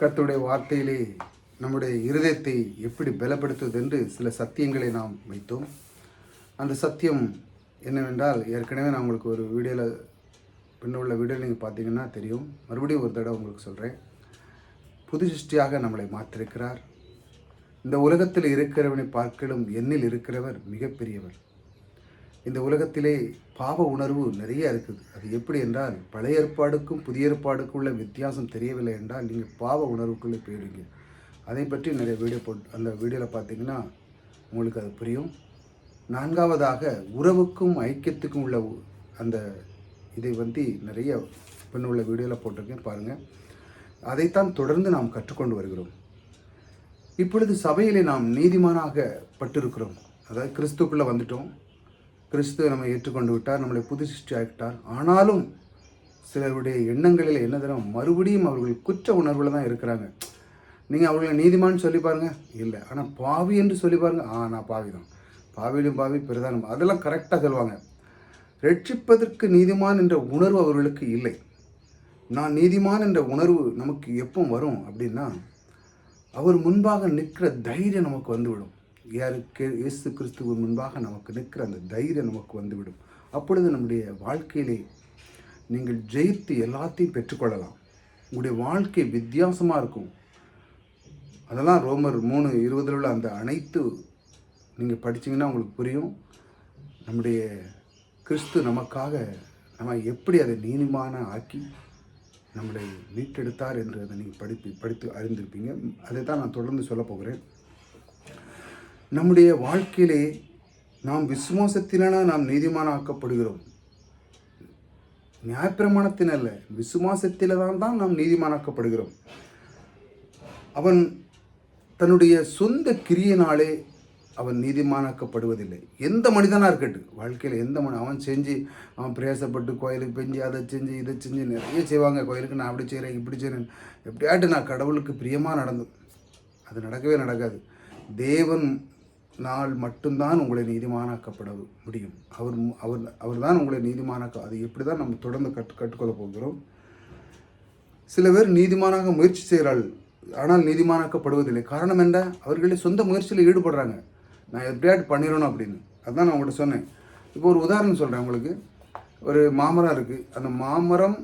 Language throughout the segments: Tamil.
கத்துடைய வார்த்தையிலே நம்முடைய இருதயத்தை எப்படி பலப்படுத்துவது என்று சில சத்தியங்களை நாம் வைத்தோம். அந்த சத்தியம் என்னவென்றால் ஏற்கனவே நான் உங்களுக்கு ஒரு வீடியோவில் பின்ன உள்ள வீடியோ நீங்கள் பார்த்தீங்கன்னா தெரியும். மறுபடியும் ஒரு தடவை உங்களுக்கு சொல்கிறேன் புது சிருஷ்டியாக நம்மளை மாற்றிருக்கிறார். இந்த உலகத்தில் இருக்கிறவனை பார்க்கலும் என்னில் இருக்கிறவர் மிகப்பெரியவர். இந்த உலகத்திலே பாவ உணர்வு நிறைய இருக்குது. அது எப்படி என்றால் பழைய ஏற்பாடுக்கும் புதிய ஏற்பாடுக்கும் உள்ள வித்தியாசம் தெரியவில்லை என்றால் நீங்கள் பாவ உணர்வுக்குள்ளே போயிடுவீங்க. அதை பற்றி நிறைய வீடியோ போட் அந்த வீடியோவில் பார்த்தீங்கன்னா உங்களுக்கு அது புரியும். நான்காவதாக உறவுக்கும் ஐக்கியத்துக்கும் உள்ள உ- அந்த இதை வந்து நிறைய பின் உள்ள வீடியோவில் போட்டிருக்கேன் பாருங்கள் அதைத்தான் தொடர்ந்து நாம் கற்றுக்கொண்டு வருகிறோம். இப்பொழுது சபையிலே நாம் நீதிமானாக பட்டிருக்கிறோம். அதாவது கிறிஸ்துக்குள்ளே வந்துட்டோம். கிறிஸ்துவ நம்ம ஏற்றுக்கொண்டு விட்டார் நம்மளை புது சிருஷ்டி ஆகிட்டார் ஆனாலும் சிலருடைய எண்ணங்களில் என்ன தரும் மறுபடியும் அவர்கள் குற்ற உணர்வில் தான் இருக்கிறாங்க. நீங்கள் அவர்களை நீதிமான்னு சொல்லி பாருங்கள் இல்லை. ஆனால் பாவி என்று சொல்லி பாருங்கள் ஆ நான் பாவி தான் பாவியிலும் பாவி பிரதானம். அதெல்லாம் கரெக்டாக சொல்லுவாங்க. ரட்சிப்பதற்கு நீதிமான் என்ற உணர்வு அவர்களுக்கு இல்லை. நான் நீதிமான் என்ற உணர்வு நமக்கு எப்போ வரும் அப்படின்னா அவர் முன்பாக நிற்கிற தைரியம் நமக்கு வந்துவிடும். யாருக்கு இயேசு கிறிஸ்துவ முன்பாக நமக்கு நிற்கிற அந்த தைரியம் நமக்கு வந்துவிடும். அப்பொழுது நம்முடைய வாழ்க்கையிலே நீங்கள் ஜெயித்து எல்லாத்தையும் பெற்றுக்கொள்ளலாம். உங்களுடைய வாழ்க்கை வித்தியாசமாக இருக்கும். அதெல்லாம் ரோமர் மூணு இருபதில் உள்ள அந்த அனைத்து நீங்கள் படிச்சிங்கன்னா உங்களுக்கு புரியும். நம்முடைய கிறிஸ்து நமக்காக நம்ம எப்படி அதை நீதிமான ஆக்கி நம்மளை மீட்டெடுத்தார் என்று அதை நீங்கள் படிப்பு படித்து அறிந்திருப்பீங்க. அதை தான் நான் தொடர்ந்து சொல்ல போகிறேன். நம்முடைய வாழ்க்கையிலே நாம் விசுவாசத்தினால் நாம் நீதிமானாக்கப்படுகிறோம். நியாயப்பிரமாணத்தின் அல்ல விசுவாசத்தில் தான் தான் நாம் நீதிமானாக்கப்படுகிறோம். அவன் தன்னுடைய சொந்த கிரியையினாலே அவன் நீதிமானாக்கப்படுவதில்லை. எந்த மனிதனாக இருக்கட்டும் வாழ்க்கையில் எந்த மனி அவன் செஞ்சு அவன் பிரயாசப்பட்டு கோயிலுக்கு பெஞ்சு அதை செஞ்சு இதை செஞ்சு நிறைய செய்வாங்க. கோயிலுக்கு நான் அப்படி செய்கிறேன் இப்படி செய்கிறேன் எப்படியாட்டு நான் கடவுளுக்கு பிரியமாக நடந்தும். அது நடக்கவே நடக்காது. தேவன் நாள் மட்டும்தான் உங்களை நீதிமானாக்கப்பட முடியும். அவர் அவர் அவர் தான் உங்களை நீதிமானாக்க அது எப்படி தான் நம்ம தொடர்ந்து கற்று கற்றுக்கொள்ள போகிறோம்? சில பேர் நீதிமானாக முயற்சி செய்கிறாள் ஆனால் நீதிமானாக்கப்படுவதில்லை. காரணம் என்ன? அவர்களே சொந்த முயற்சியில் ஈடுபடுறாங்க. நான் எப்படியாட்டு பண்ணிடணும் அப்படின்னு. அதுதான் நான் உங்கள்கிட்ட சொன்னேன். இப்போ ஒரு உதாரணம் சொல்கிறேன் உங்களுக்கு. ஒரு மாமரம் இருக்குது அந்த மாமரம்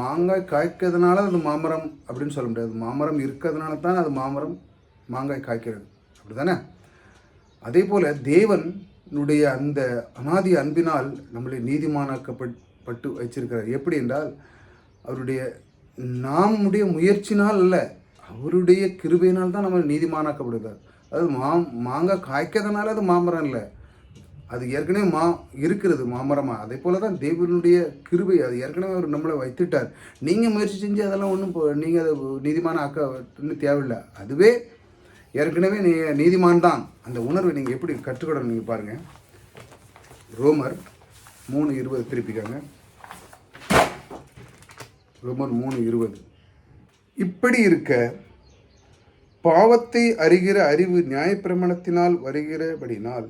மாங்காய் காய்க்கிறதுனால அது மாமரம் அப்படின்னு சொல்ல முடியாது. மாமரம் இருக்கிறதுனால தான் அது மாமரம் மாங்காய் காய்க்கிறது. அப்படி தானே அதே போல் தேவனுடைய அந்த அனாதி அன்பினால் நம்மளை நீதிமானாக்கப்பட்டு வச்சிருக்கிறார் எப்படி என்றால் அவருடைய நம்முடைய முயற்சினால் அல்ல அவருடைய கிருபையினால் தான் நம்ம நீதிமானாக்கப்படுகிறார். அது மா மாங்காய் காய்க்கிறதுனால அது மாமரம் இல்லை. அது ஏற்கனவே மா இருக்கிறது மாமரமாக அதே போல தான் தேவனுடைய கிருபை அது ஏற்கனவே அவர் நம்மளை வைத்துட்டார். நீங்கள் முயற்சி செஞ்சு அதெல்லாம் ஒன்றும் நீங்கள் அதை நீதிமான ஆக்கன்னு தேவையில்லை. அதுவே ஏற்கனவே நீ நீதிமான் தான் அந்த உணர்வை நீங்கள் எப்படி கற்றுக்கணும் நீங்கள் பாருங்கள் ரோமர் மூணு இருபது திருப்பிக்காங்க. ரோமர் மூணு இருபது. இப்படி இருக்க பாவத்தை அறிகிற அறிவு நியாயப்பிரமாணத்தினால் வருகிறபடினால்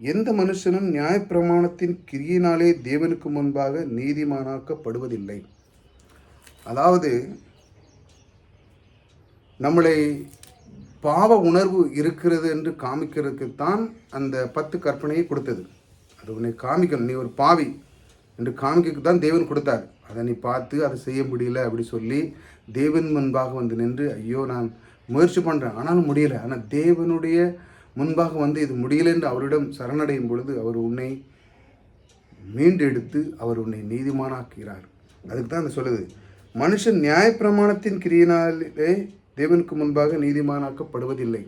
எந்த மனுஷனும் நியாயப்பிரமாணத்தின் கிரியினாலே தேவனுக்கு முன்பாக நீதிமானாக்கப்படுவதில்லை. அதாவது நம்மளை பாவ உணர்வு இருக்கிறது என்று காமிக்கிறதுக்கு தான் அந்த பத்து கற்பனையை கொடுத்தது. அது உன்னை காமிக்கணும். நீ ஒரு பாவி என்று காமிக்கிறதுக்கு தான் தேவன் கொடுத்தார். அதை நீ பார்த்து அதை செய்ய முடியல அப்படி சொல்லி தேவன் முன்பாக வந்து நின்று ஐயோ நான் முயற்சி பண்ணுறேன் ஆனாலும் முடியல. ஆனால் தேவனுடைய முன்பாக வந்து இது முடியல என்று அவரிடம் சரணடையும் பொழுது அவர் உன்னை மீண்டெடுத்து அவர் உன்னை நீதிமானாக்குகிறார். அதுக்கு தான் அந்த சொல்லுது. மனுஷன் நியாயப்பிரமாணத்தின் கிரியினாலே தேவனுக்கு முன்பாக நீதிமானாக்கப்படுவதில்லை.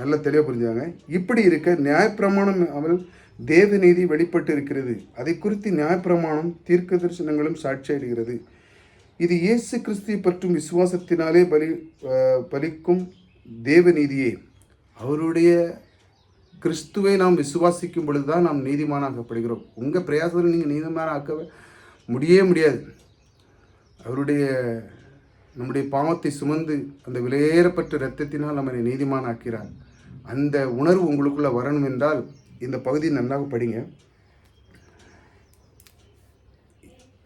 நல்ல தெளிவாக புரிஞ்சாங்க இப்படி இருக்க நியாயப்பிரமாணம் அவள் தேவநீதி வெளிப்பட்டு இருக்கிறது அதை குறித்து நியாயப்பிரமாணம் தீர்க்க தரிசனங்களும் சாட்சியிடுகிறது இது இயேசு கிறிஸ்துவை பற்றும் விசுவாசத்தினாலே பலி பலிக்கும் பலிக்கும் தேவநீதியே. அவருடைய கிறிஸ்துவை நாம் விசுவாசிக்கும் பொழுது தான் நாம் நீதிமானாக்கப்படுகிறோம். உங்கள் பிரயாசத்தில் நீங்கள் நீதிமானாக்க முடியவே முடியாது. அவருடைய நம்முடைய பாவத்தை சுமந்து அந்த விலையேறப்பட்ட இரத்தத்தினால் நம்மை நீதிமானாக்கிறார். அந்த உணர்வு உங்களுக்குள்ள வரணும் என்றால் இந்த பகுதியை நன்றாக படிங்க.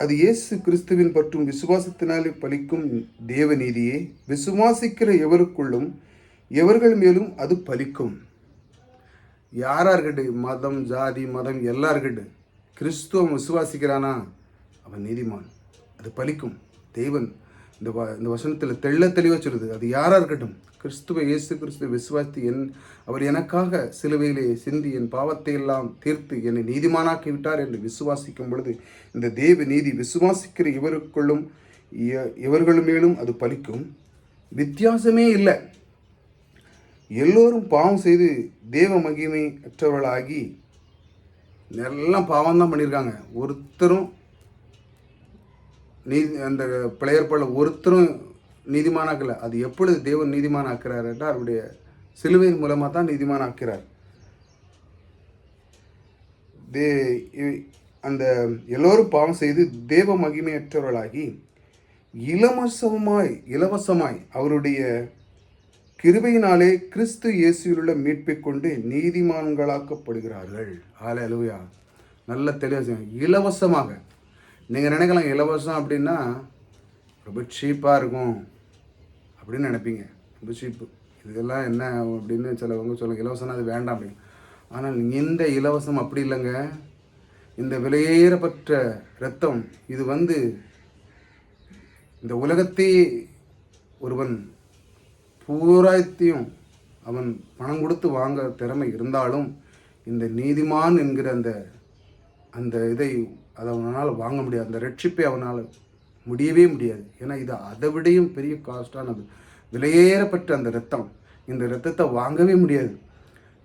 அது இயேசு கிறிஸ்துவின் பற்றும் விசுவாசத்தினாலே பலிக்கும் தேவ நீதியே விசுவாசிக்கிற எவருக்குள்ளும் எவர்கள் மேலும் அது பலிக்கும்? யாரார்கிட்ட மதம் ஜாதி மதம் எல்லார்கிட்ட கிறிஸ்துவம் விசுவாசிக்கிறானா? அவன் நீதிமான். அது பலிக்கும். தெய்வன் இந்த வ இந்த வசனத்தில் தெள்ள தெளிவாக சொல்லுது. அது யாராக இருக்கட்டும்? கிறிஸ்துவ இயேசு கிறிஸ்துவ விசுவாசித்து என் அவர் எனக்காக சிலுவையிலே சிந்தி என் பாவத்தை எல்லாம் தீர்த்து என்னை நீதிமானாக்கி விட்டார் என்று விசுவாசிக்கும் பொழுது இந்த தேவ நீதி விசுவாசிக்கிற இவருக்குள்ளும் இ- இவர்கள் மேலும் அது பலிக்கும். வித்தியாசமே இல்லை. எல்லோரும் பாவம் செய்து தேவ மகிமை அற்றவர்களாகி எல்லாம் பாவம் தான் பண்ணியிருக்காங்க. ஒருத்தரும் நீதி அந்த பிழையற்பல ஒருத்தரும் நீதிமானாக்கல. அது எப்பொழுது தேவன் நீதிமானாக்கிறார் என்றால் அவருடைய சிலுவையின் மூலமாக தான் நீதிமானாக்கிறார். தே அந்த எல்லோரும் பாவம் செய்து தேவ மகிமையற்றவர்களாகி இலவசமாய் இலவசமாய் அவருடைய கிருபையினாலே கிறிஸ்து இயேசுவிலுள்ள மீட்பை கொண்டு நீதிமான்களாக்கப்படுகிறார்கள். ஹalleluya. நல்ல தெளிவாக இலவசமாக. நீங்கள் நினைக்கலாம் இலவசம் அப்படின்னா ரொம்ப சீப்பாக இருக்கும் அப்படின்னு நினைப்பீங்க. ரொம்ப சீப்பு இதெல்லாம் என்ன அப்படின்னு சிலவங்க சொல்லுங்க இலவசம்னா அது வேண்டாம் அப்படின்னு. ஆனால் இந்த இலவசம் அப்படி இல்லைங்க. இந்த விலையேறப்பட்ட ரத்தம் இது வந்து இந்த உலகத்தை ஒருவன் பூராயத்தையும் அவன் பணம் கொடுத்து வாங்க திறமை இருந்தாலும் இந்த நீதிமான் என்கிற அந்த அந்த இதை அதை அவனால் வாங்க முடியாது. அந்த ரட்சிப்பை அவனால் முடியவே முடியாது. ஏன்னா இது அதை விடையும் பெரிய காஸ்டானது விலையேறப்பட்ட அந்த ரத்தம். இந்த ரத்தத்தை வாங்கவே முடியாது.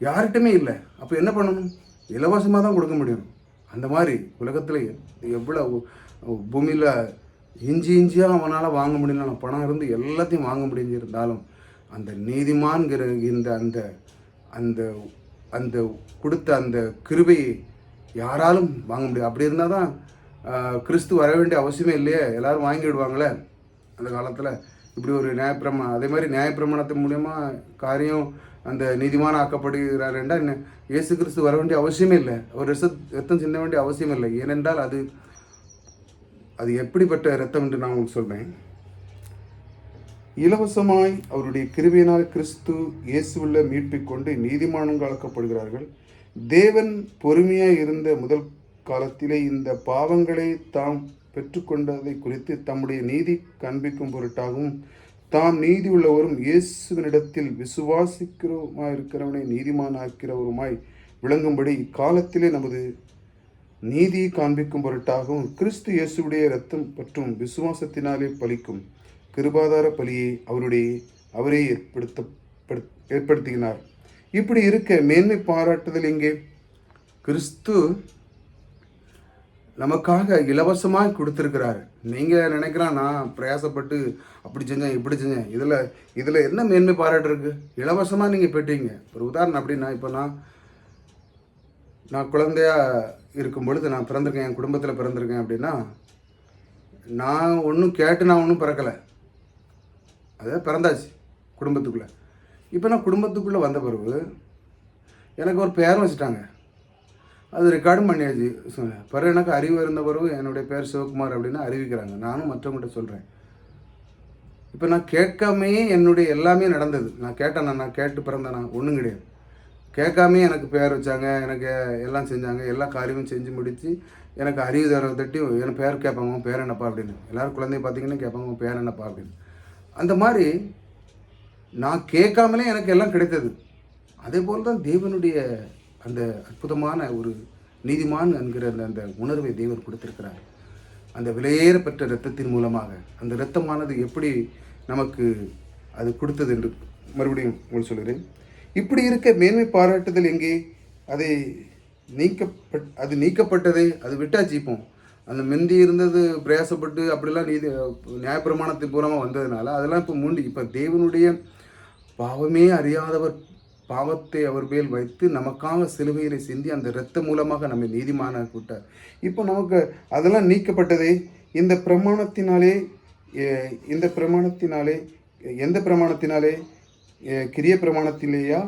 யார்கிட்டமே இல்லை. அப்போ என்ன பண்ணணும்? இலவசமாக தான் கொடுக்க முடியும். அந்த மாதிரி உலகத்தில் எவ்வளோ பூமியில் இஞ்சி இஞ்சியாக அவனால் வாங்க முடியலனா பணம் இருந்து எல்லாத்தையும் வாங்க முடிஞ்சிருந்தாலும் அந்த நீதிமான்கிற இந்த அந்த அந்த அந்த கொடுத்த அந்த கிருபையை யாராலும் வாங்க முடியாது. அப்படி இருந்தால் தான் கிறிஸ்து வர வேண்டிய அவசியமே இல்லையே. எல்லாரும் வாங்கிடுவாங்களே அந்த காலத்தில். இப்படி ஒரு நியாயப்பிரமாணம் அதே மாதிரி நியாயப்பிரமாணத்தின் மூலயமா காரியம் அந்த நீதிமான ஆக்கப்படுகிறார் என்றால் என்ன? இயேசு கிறிஸ்து வர வேண்டிய அவசியமே இல்லை. அவர் ரச ரத்தம் சிந்த வேண்டிய அவசியம் இல்லை. ஏனென்றால் அது அது எப்படிப்பட்ட ரத்தம் என்று நான் உங்களுக்கு சொல்கிறேன் இலவசமாய் அவருடைய கிருபையினால் கிறிஸ்து இயேசுவில் மீட்பிக் கொண்டு நீதிமானங்களாக்கப்படுகிறார்கள் தேவன் பொறுமையாக இருந்த முதல் காலத்திலே இந்த பாவங்களை தாம் பெற்றுக்கொண்டதை குறித்து தம்முடைய நீதி காண்பிக்கும் பொருட்டாகவும் தாம் நீதி உள்ளவரும் இயேசுவினிடத்தில் விசுவாசிக்கிறவமாய் இருக்கிறவனை நீதிமானாக்கிறவருமாய் விளங்கும்படி இக்காலத்திலே நமது நீதி காண்பிக்கும் பொருட்டாகவும் கிறிஸ்து இயேசுவுடைய இரத்தம் மற்றும் விசுவாசத்தினாலே பலிக்கும் கிருபாதார பலியை அவருடைய அவரே ஏற்படுத்த ஏற்படுத்துகிறார் ஏற்படுத்தினார். இப்படி இருக்க மேன்மை பாராட்டுதல் எங்கே? கிறிஸ்து நமக்காக இலவசமாக கொடுத்துருக்கிறாரு. நீங்கள் நினைக்கிறான் நான் பிரயாசப்பட்டு அப்படி செஞ்சேன் இப்படி செஞ்சேன். இதில் இதில் என்ன மேன்மை பாராட்டு இருக்கு? இலவசமாக நீங்கள் பெற்றீங்க. ஒரு உதாரணம் அப்படின்னா இப்போ நான் நான் குழந்தையா இருக்கும் பொழுது நான் பிறந்திருக்கேன் என் குடும்பத்தில் பிறந்திருக்கேன் அப்படின்னா நான் ஒன்றும் கேட்டு நான் ஒன்றும் பிறக்கலை. அதான் பிறந்தாச்சு குடும்பத்துக்குள்ளே. இப்போ நான் குடும்பத்துக்குள்ளே வந்த பிறகு எனக்கு ஒரு பேரும் வச்சுட்டாங்க. அது ரெக்கார்டும் பண்ணியாச்சு. பிறகு எனக்கு அறிவு இருந்த பிறகு என்னுடைய பேர் சிவகுமார் அப்படின்னு அறிவிக்கிறாங்க. நானும் மற்றவங்கள்ட்ட சொல்கிறேன் இப்போ நான் கேட்காமையே என்னுடைய எல்லாமே நடந்தது. நான் கேட்டேன் நான் கேட்டு பிறந்தேனா ஒன்றும் கிடையாது. கேட்காமே எனக்கு பேர் வச்சாங்க எனக்கு எல்லாம் செஞ்சாங்க எல்லா காரியமும் செஞ்சு முடித்து எனக்கு அறிவு தர தட்டி என் பேர் கேட்பாங்க? பேர் என்னப்பா? அப்படின்னு. எல்லோரும் குழந்தைய பார்த்தீங்கன்னா கேட்பாங்க பேர் என்னப்பா? அப்படின்னு. அந்த மாதிரி நான் கேட்காமலே எனக்கு எல்லாம் கிடைத்தது. அதே போல் தான் தேவனுடைய அந்த அற்புதமான ஒரு நீதிமான் என்கிற அந்த அந்த உணர்வை தேவன் கொடுத்திருக்கிறார். அந்த விலையேறப்பட்ட இரத்தத்தின் மூலமாக அந்த இரத்தமானது எப்படி நமக்கு அது கொடுத்தது என்று மறுபடியும் உங்களுக்கு சொல்கிறேன் இப்படி இருக்க மேன்மை பாராட்டுதல் எங்கே? அதை நீக்கப்பட் அது நீக்கப்பட்டதை அது விட்டாச்சு இப்போ. அந்த மெந்தி இருந்தது பிரயாசப்பட்டு அப்படிலாம் நீதி நியாயப்பிரமாணத்தின் பூரமாக வந்ததுனால அதெல்லாம் இப்போ மூண்டு இப்போ தேவனுடைய பாவமே அறியாதவர் பாவத்தை அவர் மேல் வைத்து நமக்காக சிலுவையிலே சிந்தி அந்த இரத்தம் மூலமாக நம்மை நீதிமான கூட்டார். இப்போ நமக்கு அதெல்லாம் நீக்கப்பட்டதே இந்த பிரமாணத்தினாலே இந்த பிரமாணத்தினாலே எந்த பிரமாணத்தினாலே? கிரிய பிரமாணத்திலேயா?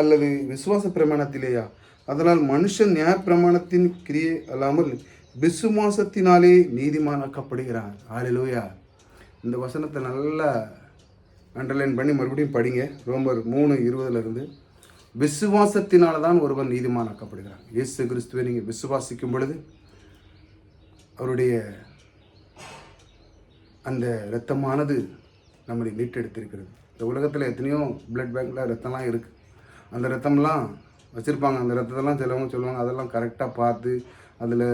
அல்லது விசுவாச பிரமாணத்திலேயா? அதனால் மனுஷன் நியாய பிரமாணத்தின் கிரியை அல்லாமல் விசுவாசத்தினாலே நீதிமானாக்கப்படுகிறான். ஆளிலோயா இந்த வசனத்தை நல்லா அண்டர்லைன் பண்ணி மறுபடியும் படிங்க. ரோமர் மூணு இருபதுலேருந்து விசுவாசத்தினால தான் ஒருவன் நீதிமானாக்கப்படுகிறான். இயேசு கிறிஸ்துவை நீங்கள் விசுவாசிக்கும் பொழுது அவருடைய அந்த இரத்தமானது நம்மளை மீட்டெடுத்திருக்கிறது. இந்த உலகத்தில் எத்தனையோ பிளட் பேங்க்கில் ரத்தம்லாம் இருக்குது அந்த ரத்தம்லாம் வச்சுருப்பாங்க. அந்த ரத்தத்தெல்லாம் சிலவங்க சொல்லுவாங்க அதெல்லாம் கரெக்டாக பார்த்து அதில்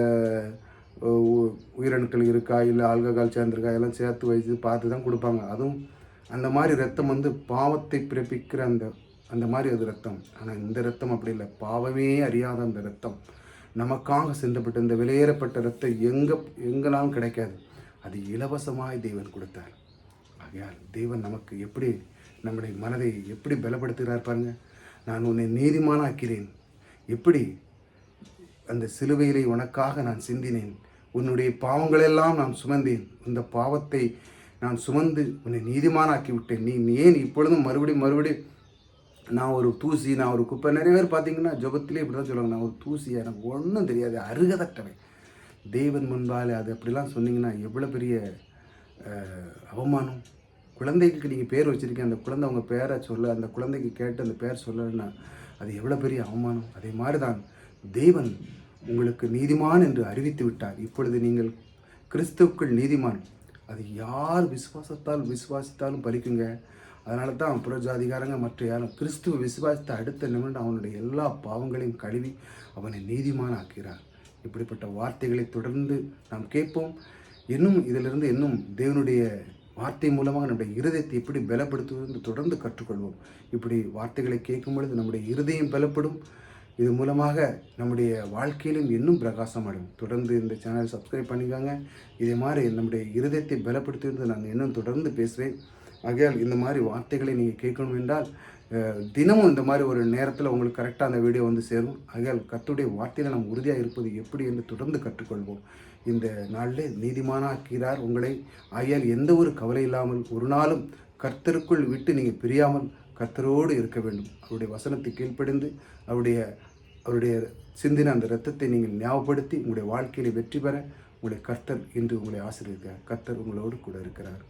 உயிரணுக்கள் இருக்கா? இல்லை ஆல்கஹால் சேர்ந்துருக்கா? எல்லாம் சேர்த்து வச்சு பார்த்து தான் கொடுப்பாங்க. அதுவும் அந்த மாதிரி ரத்தம் வந்து பாவத்தை பிறப்பிக்கிற அந்த அந்த மாதிரி அது ரத்தம். ஆனால் இந்த ரத்தம் அப்படி இல்லை. பாவமே அறியாத அந்த ரத்தம். நமக்காக சிந்தப்பட்ட இந்த வெளியேறப்பட்ட ரத்தம் எங்கே எங்கனாலும் கிடைக்காது. அது இலவசமாய் தேவன் கொடுத்தார். ஆகையால் தேவன் நமக்கு எப்படி நம்முடைய மனதை எப்படி பலப்படுத்துகிறார் பாருங்க. நான் உன்னை நீதிமானாக்கிறேன். எப்படி? அந்த சிலுவையிலே உனக்காக நான் சிந்தினேன். உன்னுடைய பாவங்களெல்லாம் நான் சுமந்தேன். இந்த பாவத்தை நான் சுமந்து உன்னை நீதிமானாக்கி விட்டேன் நீ ஏன் இப்பொழுதும் மறுபடியும் மறுபடியும் நான் ஒரு தூசி நான் ஒரு குப்பை நிறைய பேர் பார்த்தீங்கன்னா ஜபத்திலே இப்படி தான் சொல்லுவாங்க. நான் ஒரு தூசியா எனக்கு ஒன்றும் தெரியாது அருகதட்டவன் தேவன் முன்பால் அது அப்படிலாம் சொன்னீங்கன்னா எவ்வளோ பெரிய அவமானம். குழந்தைக்கு நீங்கள் பேர் வச்சுருக்கீங்க அந்த குழந்தை உங்கள் பேரை சொல்ல அந்த குழந்தைக்கு கேட்டு அந்த பேர் சொல்லலைன்னா அது எவ்வளோ பெரிய அவமானம். அதே மாதிரி தான் தேவன் உங்களுக்கு நீதிமான் என்று அறிவித்து விட்டார். இப்பொழுது நீங்கள் கிறிஸ்துக்கள் நீதிமான். அது யார் விசுவாசத்தால் விசுவாசித்தாலும் பலிக்குங்க? அதனால தான் புறஜாதிகாரங்க மற்ற யாரும் கிறிஸ்துவ விசுவாசித்த அடுத்த நிமிடம் அவனுடைய எல்லா பாவங்களையும் கழுவி அவனை நீதிமான் ஆக்கிறார் இப்படிப்பட்ட வார்த்தைகளை தொடர்ந்து நாம் கேட்போம். இன்னும் இதிலிருந்து இன்னும் தேவனுடைய வார்த்தை மூலமாக நம்முடைய இருதயத்தை எப்படி பலப்படுத்துவது என்று தொடர்ந்து கற்றுக்கொள்வோம். இப்படி வார்த்தைகளை கேட்கும் பொழுது நம்முடைய இருதயம் பலப்படும். இது மூலமாக நம்முடைய வாழ்க்கையிலும் இன்னும் பிரகாசம் அடையும். தொடர்ந்து இந்த சேனல் சப்ஸ்கிரைப் பண்ணிக்கோங்க. இதே மாதிரி நம்முடைய இருதயத்தை பலப்படுத்தியிருந்து நான் இன்னும் தொடர்ந்து பேசுவேன். ஆகையால் இந்த மாதிரி வார்த்தைகளை நீங்கள் கேட்கணும் என்றால் தினமும் இந்த மாதிரி ஒரு நேரத்தில் உங்களுக்கு கரெக்டாக அந்த வீடியோ வந்து சேரும். ஆகையால் கத்துடைய வார்த்தையில் நாம் உறுதியாக இருப்பது எப்படி என்று தொடர்ந்து கற்றுக்கொள்வோம். இந்த நாளில் நீதிமானாக்கிறார் உங்களை. ஆகையால் எந்த ஒரு கவலை இல்லாமல் ஒரு நாளும் கர்த்தருக்குள் விட்டு நீங்கள் பிரியாமல் கர்த்தரோடு இருக்க வேண்டும். அவருடைய வசனத்தை கீழ்ப்படிந்து அவருடைய அவருடைய சிந்தின அந்த இரத்தத்தை நீங்கள் ஞாபகப்படுத்தி உங்களுடைய வாழ்க்கையில வெற்றி பெற உங்களை கர்த்தர் இன்று உங்களை ஆசிரியர்கள் கர்த்தர் உங்களோடு கூட இருக்கிறார்.